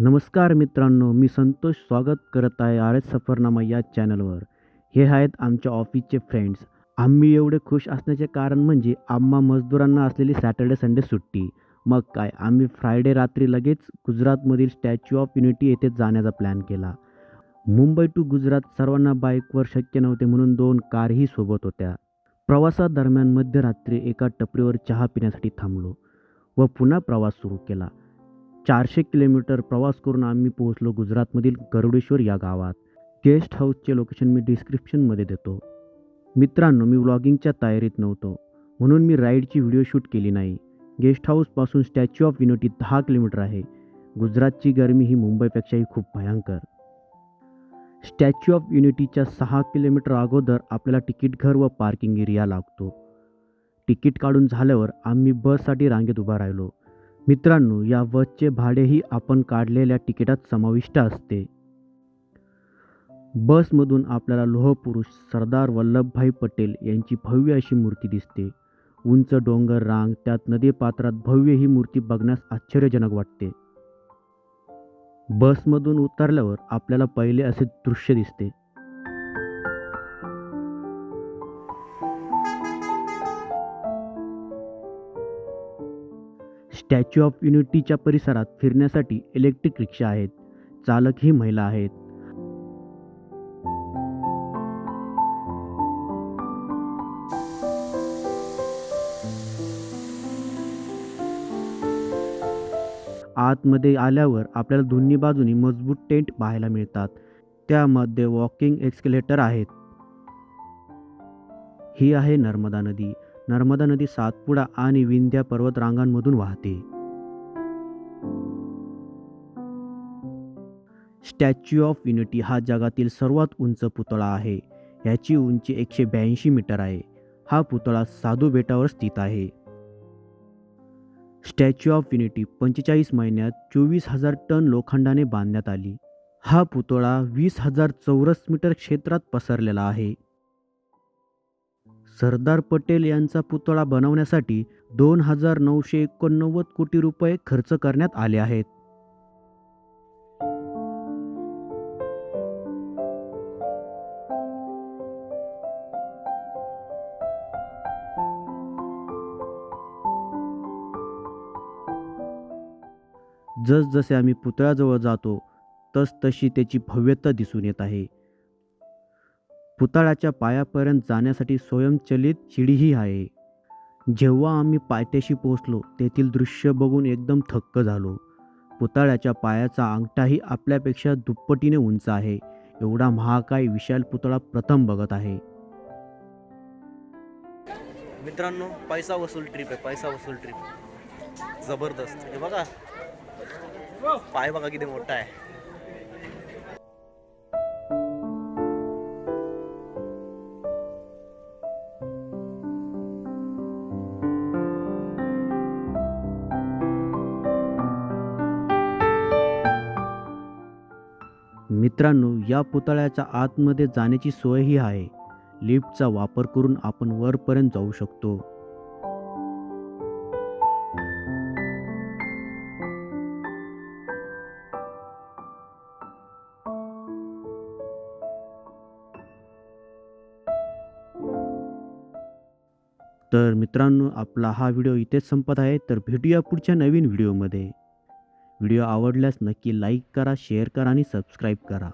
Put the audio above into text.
नमस्कार मित्रांनो मी संतोष स्वागत करत आहे आर एस सफरनामा या चॅनलवर. हे आहेत आमच्या ऑफिसचे फ्रेंड्स. आम्ही एवढे खुश असण्याचे कारण म्हणजे आम्हा मजदुरांना असलेली सॅटर्डे संडे सुट्टी. मग काय आम्ही फ्रायडे रात्री लगेच गुजरातमधील स्टॅच्यू ऑफ युनिटी येथे जाण्याचा प्लॅन केला. मुंबई टू गुजरात सर्वांना बाईकवर शक्य नव्हते म्हणून दोन कारही सोबत होत्या. प्रवासादरम्यान मध्यरात्री एका टपरीवर चहा पिण्यासाठी थांबलो व पुन्हा प्रवास सुरू केला. चारशे किलोमीटर प्रवास करून आम्ही पोहोचलो गुजरातमधील गरुडेश्वर या गावात. गेस्ट हाऊसचे लोकेशन मी डिस्क्रिप्शनमध्ये देतो. मित्रांनो मी व्लॉगिंगच्या तयारीत नव्हतो म्हणून मी राईडची व्हिडिओ शूट केली नाही. गेस्ट हाऊसपासून स्टॅच्यू ऑफ युनिटी दहा किलोमीटर आहे. गुजरातची गरमी ही मुंबईपेक्षाही खूप भयंकर. स्टॅच्यू ऑफ युनिटीच्या सहा किलोमीटर अगोदर आपल्याला तिकीट घर व पार्किंग एरिया लागतो. तिकीट काढून झाल्यावर आम्ही बससाठी रांगेत उभा राहिलो. मित्रांनो या बसचे भाडेही आपण काढलेल्या तिकिटात समाविष्ट असते. बसमधून आपल्याला लोहपुरुष सरदार वल्लभभाई पटेल यांची भव्य अशी मूर्ती दिसते. उंच डोंगर रांग त्यात नदीपात्रात भव्य ही मूर्ती बघण्यास आश्चर्यजनक वाटते. बसमधून उतरल्यावर आपल्याला पहिले असे दृश्य दिसते. स्टॅच्यू ऑफ युनिटीच्या परिसरात फिरण्यासाठी इलेक्ट्रिक रिक्षा आहेत. चालक ही महिला आहेत. आतमध्ये आल्यावर आपल्याला दोन्ही बाजूनी मजबूत टेंट पाहायला मिळतात. त्यामध्ये वॉकिंग एक्सकेलेटर आहेत. ही आहे नर्मदा नदी. नर्मदा नदी सातपुडा आणि विंध्या पर्वतरांगांमधून वाहते. स्टॅच्यू ऑफ युनिटी हा जगातील सर्वात उंच पुतळा आहे. याची उंची एकशे ब्याऐंशी मीटर आहे. हा पुतळा साधू बेटावर स्थित आहे. स्टॅच्यू ऑफ युनिटी पंचेचाळीस महिन्यात चोवीस हजार टन लोखंडाने बांधण्यात आली. हा पुतळा वीस हजार चौरस मीटर क्षेत्रात पसरलेला आहे. सरदार पटेल यांचा पुतळा बनवण्यासाठी दोन हजार नऊशे एकोणनव्वद कोटी रुपये खर्च करण्यात आले आहेत. जसजसे आम्ही पुतळ्याजवळ जातो तसतशी त्याची भव्यता दिसून येत आहे. पुतळ्याच्या पायापर्यंत जाण्यासाठी स्वयंचलित शिडीही आहे. जेव्हा आम्ही पायथ्याशी पोहोचलो तेथील दृश्य बघून एकदम थक्क झालो. पुतळ्याच्या पायाचा अंगठाही आपल्यापेक्षा दुप्पटीने उंच आहे. एवढा महाकाय विशाल पुतळा प्रथम बघत आहे. मित्रांनो पैसा वसूल ट्रिप आहे पैसा वसूल ट्रिप जबरदस्त. हे बघा. पाय बघा किती मोठा आहे. मित्रांनो या पुतळ्याच्या आतमध्ये जाण्याची सोयही आहे. लिफ्टचा वापर करून आपण वरपर्यंत जाऊ शकतो. तर मित्रांनो आपला हा व्हिडिओ इथेच संपत आहे. तर भेटूया पुढच्या नवीन व्हिडिओमध्ये. व्हिडिओ आवडल्यास नक्की लाईक करा शेअर करा आणि सबस्क्राईब करा.